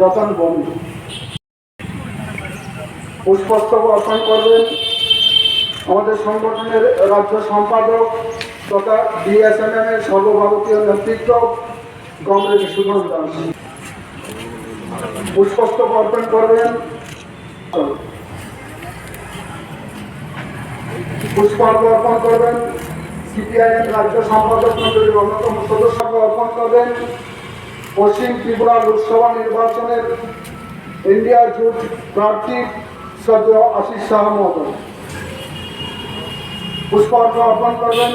রতন বন্ধু। পুষ্পস্তব অর্পণ করবেন। আমাদের সংগঠনের রাজ্য সম্পাদক তথা ডিএসএমএম এর সর্বভারতীয় নেতৃত্ব কমরেড সুমন দাস পুষ্পস্তব অর্পণ করবেন। পুষ্পার্ঘ অর্পণ করবেন। সিপিআইএম রাজ্য সম্পাদক মন্ডলীর অন্যতম সদস্য অর্পণ করবেন। পশ্চিম ত্রিপুরা লোকসভা নির্বাচনের ইন্ডিয়া জোট প্রার্থী সদ্য আশিস শাহ মহোদয়। পুষ্পার্ঘ অর্পণ করবেন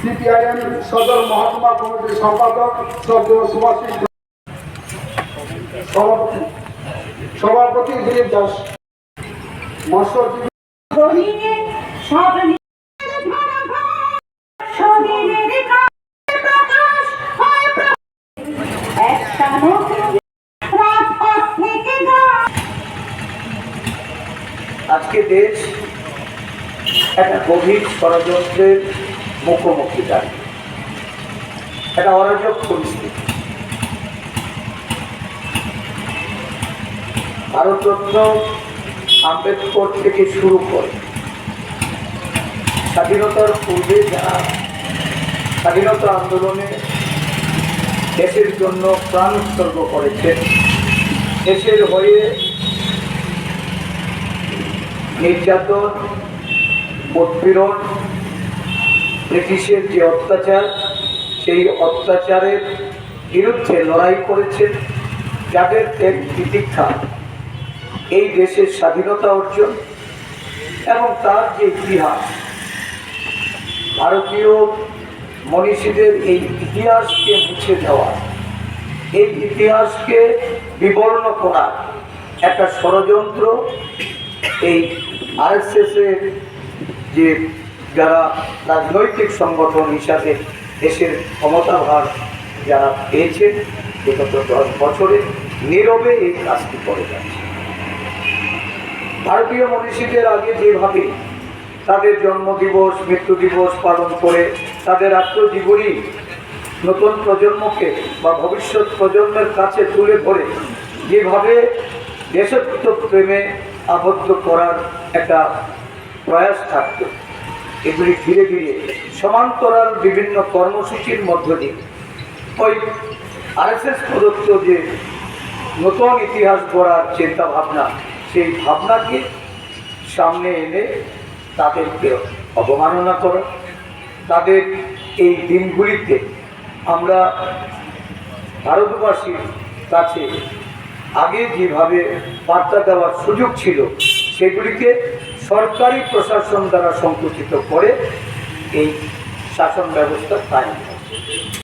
সিপিআইএম সদর মহাত্মা কমিটির সম্পাদক সদ্য সুভাষিস সভাপতি দিলীপ দাস। মাস্টার দেশ একটা গভীর ষড়যন্ত্রের মুখোমুখি দাঁড়িয়ে। একটা অরাজক পরিস্থিতি। ভারতরত্ন আম্বেদকর থেকে শুরু করে স্বাধীনতার পূর্বে যারা স্বাধীনতা আন্দোলনে দেশের জন্য প্রাণ উৎসর্গ করেছেন, দেশের হয়ে নির্যাতন, উৎপীড়ন, ব্রিটিশের যে অত্যাচার, সেই অত্যাচারের বিরুদ্ধে লড়াই করেছেন যাদের ত্যাগ তিতিক্ষা। এই দেশের স্বাধীনতা অর্জন এবং তার যে ইতিহাস। ভারতীয় মনীষীদের এই ইতিহাসকে মুছে দেওয়া, এই ইতিহাসকে বিবর্ণ করা একটা ষড়যন্ত্র, এই আরএসএস এর যে যারা রাজনৈতিক সংগঠন হিসাবে দেশের ক্ষমতাভার যারা পেয়েছেন বিগত দশ বছরে নীরবে এই কাজটি করে যাচ্ছে। ভারতীয় মনীষীদের আগে যেভাবে তাদের জন্মদিবস মৃত্যু দিবস পালন করে তাদের আত্মজীবনী নতুন প্রজন্মকে বা ভবিষ্যৎ প্রজন্মের কাছে তুলে ধরে যেভাবে দেশত্ব প্রেমে আবদ্ধ করার একটা প্রয়াস থাকত। এগুলি ধীরে ধীরে সমান্তরাল বিভিন্ন কর্মসূচির মধ্য দিয়ে। ওই আরএসএস প্রদত্ত যে নতুন ইতিহাস গড়ার চিন্তা ভাবনা সেই ভাবনাকে সামনে এনে তাদেরকে অবমাননা করা। তাদের এই দিনগুলিতে আমরা ভারতবাসীর কাছে আগে যেভাবে বার্তা দেওয়ার সুযোগ ছিল সেগুলিকে সরকারি প্রশাসন দ্বারা সংকুচিত করে এই শাসন ব্যবস্থা কায়েম।